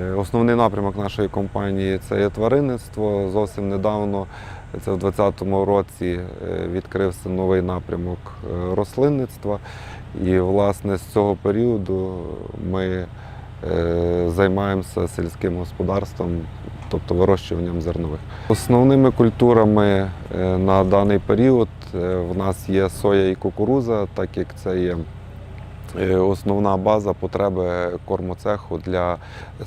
Е, Основний напрямок нашої компанії це є тваринництво. Зовсім недавно, це в 2020 році, е, відкрився новий напрямок е, рослинництва. І, власне, з цього періоду ми займаємося сільським господарством, тобто вирощуванням зернових. Основними культурами на даний період в нас є соя і кукуруза, так як це є основна база потреби кормоцеху для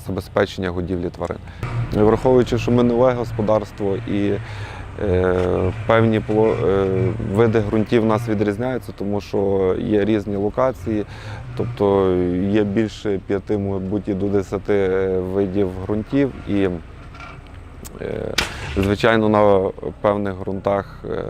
забезпечення годівлі тварин. Враховуючи, що ми нове господарство і е, певні е, види ґрунтів нас відрізняються, тому що є різні локації, тобто є більше п'яти, мабуть, і до десяти видів ґрунтів. І Е, Звичайно, на певних ґрунтах, е,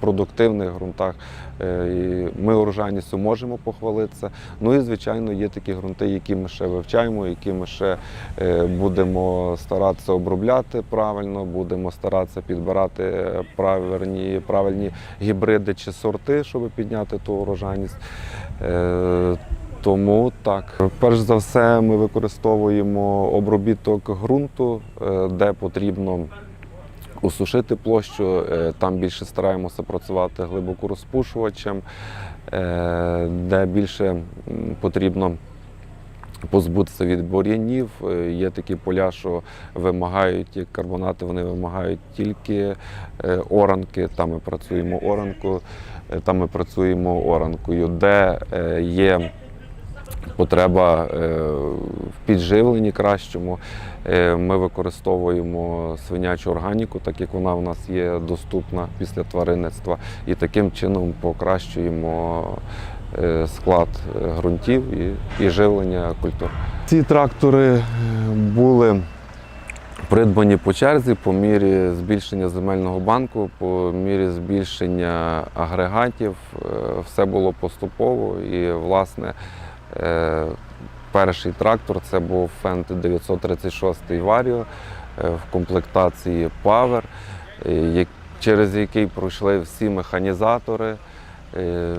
продуктивних ґрунтах, е, ми урожайністю можемо похвалитися. Ну і звичайно, є такі ґрунти, які ми ще вивчаємо, які ми ще е, будемо старатися обробляти правильно, будемо старатися підбирати е, правильні, правильні гібриди чи сорти, щоб підняти ту урожайність. Тому так, перш за все, ми використовуємо обробіток ґрунту, е, де потрібно усушити площу. е, Там більше стараємося працювати глибокорозпушувачем, е, де більше потрібно позбутися від бур'янів. Є такі поля, що вимагають як карбонати, вони вимагають тільки оранки. Там ми працюємо оранку, е, там ми працюємо оранкою, де є потреба е, в підживленні кращому. Е, Ми використовуємо свинячу органіку, так як вона у нас є доступна після тваринництва, і таким чином покращуємо е, склад ґрунтів і, живлення культур. Ці трактори були придбані по черзі по мірі збільшення земельного банку, по мірі збільшення агрегатів. Все було поступово і, власне, Перший трактор це був Fendt 936 Vario е, в комплектації Power, е, через який пройшли всі механізатори, е,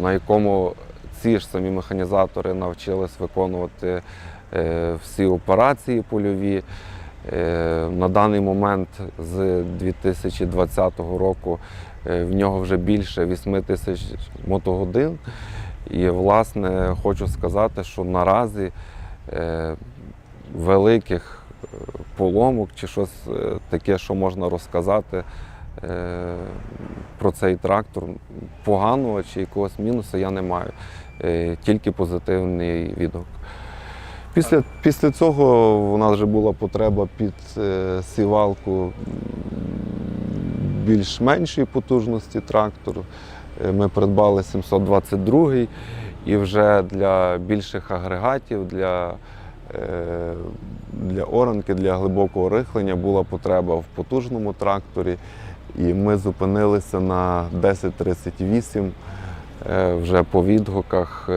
на якому ці ж самі механізатори навчились виконувати е, всі операції польові. Е, На даний момент з 2020 року е, в нього вже більше 8 тисяч мотогодин. І, власне, хочу сказати, що наразі е, великих е, поломок чи щось е, таке, що можна розказати про цей трактор, поганого чи якогось мінусу я не маю. Тільки позитивний відгук. Після, після цього у нас вже була потреба під сівалку більш меншої потужності трактору. Е, Ми придбали 722 і вже для більших агрегатів, для, е, для оранки, для глибокого рихлення була потреба в потужному тракторі. І ми зупинилися на 1038 е, вже по відгуках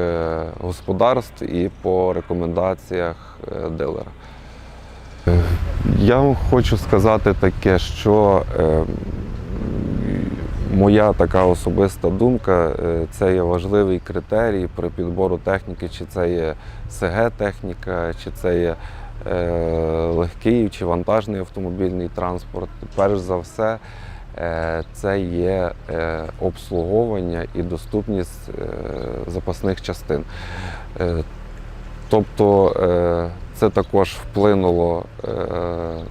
господарств і по рекомендаціях дилера. Я вам хочу сказати таке, що моя така особиста думка, е, це є важливий критерій при підбору техніки, чи це є СГ-техніка, чи це є е, легкий чи вантажний автомобільний транспорт. Перш за все, е, це є обслуговування і доступність запасних частин. Тобто це також вплинуло е,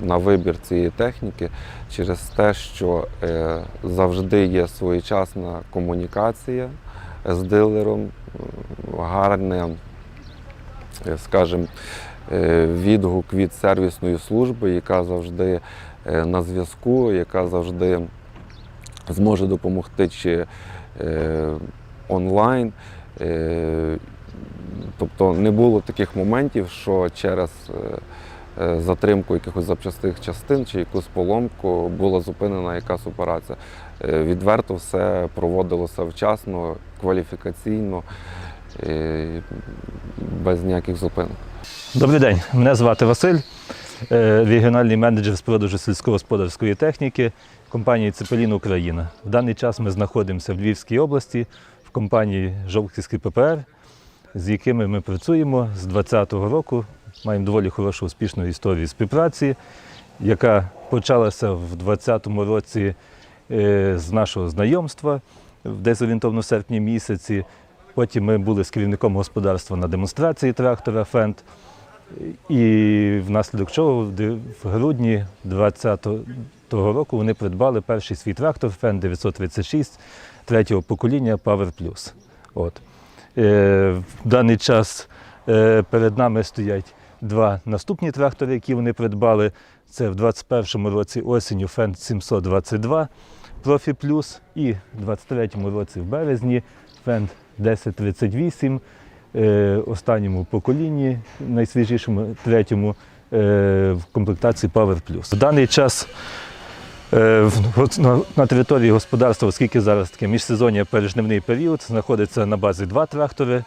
на вибір цієї техніки через те, що е, завжди є своєчасна комунікація з дилером, гарне, е, скажімо, е, відгук від сервісної служби, яка завжди е, на зв'язку, яка завжди зможе допомогти чи е, онлайн. Тобто не було таких моментів, що через е, е, затримку якихось запчастих частин чи якусь поломку була зупинена якась операція. Е, Відверто все проводилося вчасно, кваліфікаційно, без ніяких зупинок. Добрий день, мене звати Василь, регіональний менеджер з продажу сільськогосподарської техніки компанії Цепелін Україна. В даний час ми знаходимося в Львівській області в компанії Жовківський ППР, з якими ми працюємо з 2020 року маємо доволі хорошу успішну історію співпраці, яка почалася в 2020 році е, з нашого знайомства, десь орієнтовно в серпні місяці. Потім ми були з керівником господарства на демонстрації трактора Фенд. І внаслідок чого в грудні 2020 року вони придбали перший свій трактор Фен 936 третього покоління Power Plus. От. Е, в даний час е, перед нами стоять два наступні трактори, які вони придбали. Це в 2021 році осінню Фен 722 Profi Plus і в 2023 році в березні Фен 1038 е, останньому поколінні, найсвіжішому, третьому в комплектації Power Plus. В даний час на, на території господарства, оскільки зараз таке міжсезоння пережнивний період, знаходиться на базі два трактори.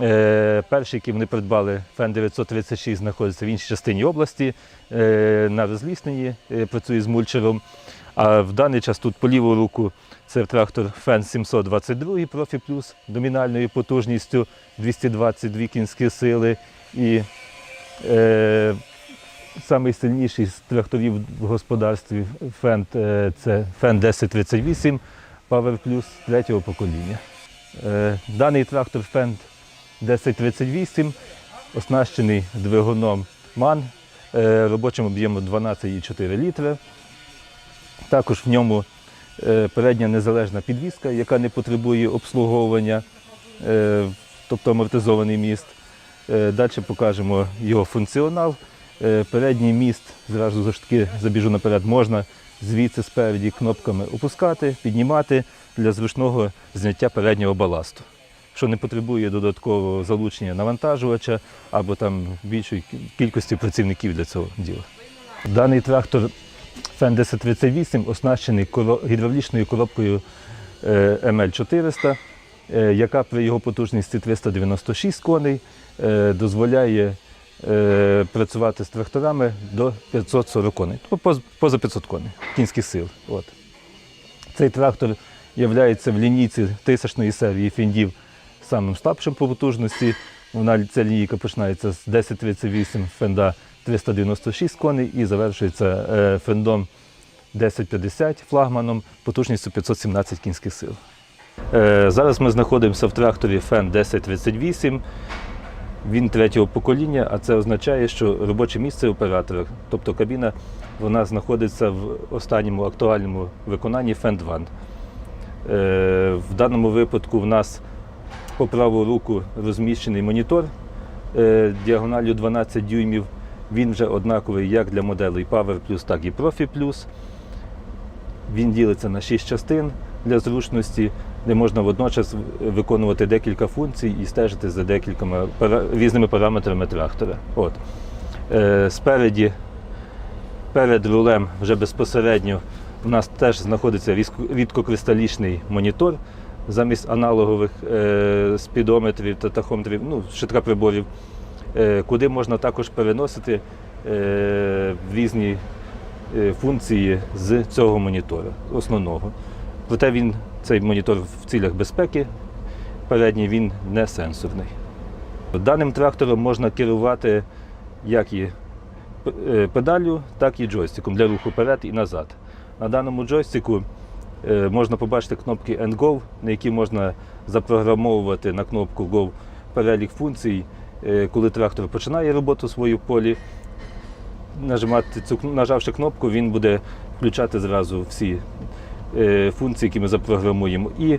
Е, Перший, який вони придбали, Фен 936, знаходиться в іншій частині області, е, на розлісненні, е, працює з мульчером. А в даний час тут по ліву руку це трактор Фен 722 Profi Plus номінальною потужністю 222 кінські сили. І е, найсильніший з тракторів в господарстві Фен е, це Фен 1038 Power Plus третього покоління. Е, даний трактор Фен 1038 оснащений двигуном МАН е, робочим об'ємом 12,4 літри. Також в ньому передня незалежна підвізка, яка не потребує обслуговування, тобто амортизований міст. Далі покажемо його функціонал. Е, Передній міст, зразу за забіжу наперед, можна звідси спереді кнопками опускати, піднімати для зручного зняття переднього баласту, що не потребує додаткового залучення навантажувача або там більшої кількості працівників для цього діла. Даний трактор Фен 1038 оснащений гідравлічною коробкою е, ML400, е, яка при його потужності 396 коней дозволяє працювати з тракторами до 540 коней, тобто поза 500 коней кінських сил. От. Цей трактор є в лінійці тисячної серії фіндів самим слабшим по потужності. Вона, ця лінійка починається з 1038 фенда 396 коней і завершується е, фендом 1050 флагманом потужністю 517 кінських сил. Е, зараз ми знаходимося в тракторі Фен 1038. Він третього покоління, а це означає, що робоче місце оператора, тобто кабіна, вона знаходиться в останньому актуальному виконанні Фен 2. Е, в даному випадку в нас по праву руку розміщений монітор е, діагональю 12 дюймів. Він вже однаковий як для моделей Power так і Profi. Він ділиться на 6 частин для зручності, де можна водночас виконувати декілька функцій і стежити за декількома різними параметрами трактора. От. Е, спереді, перед рулем вже безпосередньо у нас теж знаходиться рідкокристалічний монітор замість аналогових е, спідометрів та тахометрів, ну, швидкоприборів, е, куди можна також переносити е, різні е, функції з цього монітора, основного. Проте він, цей монітор в цілях безпеки, передній він не сенсорний. Даним трактором можна керувати як і е, педаллю, так і джойстиком для руху вперед і назад. На даному джойстику е, можна побачити кнопки End Go, на які можна запрограмовувати на кнопку Go перелік функцій, е, коли трактор починає роботу в полі. Нажимати цю, нажавши кнопку, він буде включати зразу всі функції, які ми запрограмуємо. І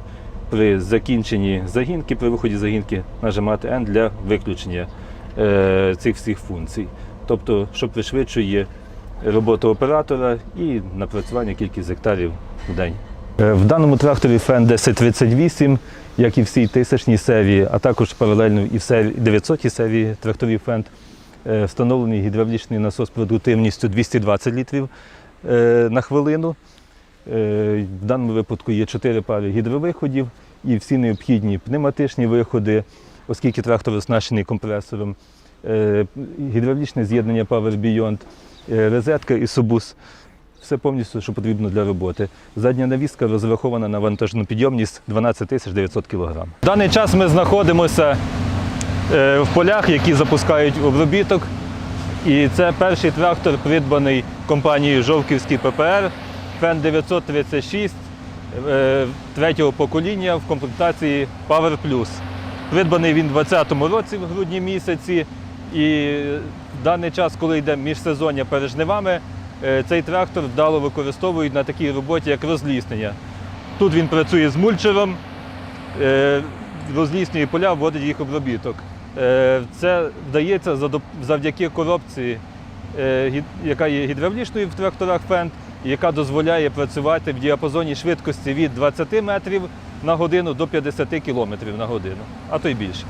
при закінченні загінки, при виході загінки, нажимати N для виключення е, цих всіх функцій. Тобто, що пришвидшує роботу оператора і напрацювання кількість гектарів в день. Е, В даному тракторі FEN 1038, як і всій тисячній серії, а також паралельно і в серії 900 серії тракторів е, встановлений гідравлічний насос продуктивністю 220 літрів е, на хвилину. Е, В даному випадку є чотири пари гідровиходів і всі необхідні пневматичні виходи, оскільки трактор оснащений компресором, е, гідравлічне з'єднання Power Beyond, е, розетка і собус. Все повністю, що потрібно для роботи. Задня навіска розрахована на вантажну підйомність 12 тисяч 900 кг. В даний час ми знаходимося в полях, які запускають обробіток І це перший трактор, придбаний компанією Жовківський ППР Фен 936 е, третього покоління в комплектації Power Plus. Придбаний він у 2020 році, в грудні місяці. І в даний час, коли йде міжсезоння перед жнивами, е, цей трактор вдало використовують на такій роботі, як розліснення. Тут він працює з мульчером, е, розліснює поля, вводить їх обробіток. Це вдається завдяки коробці, яка є гідравлічною в тракторах і яка дозволяє працювати в діапазоні швидкості від 20 метрів на годину до 50 км на годину, а то й більше.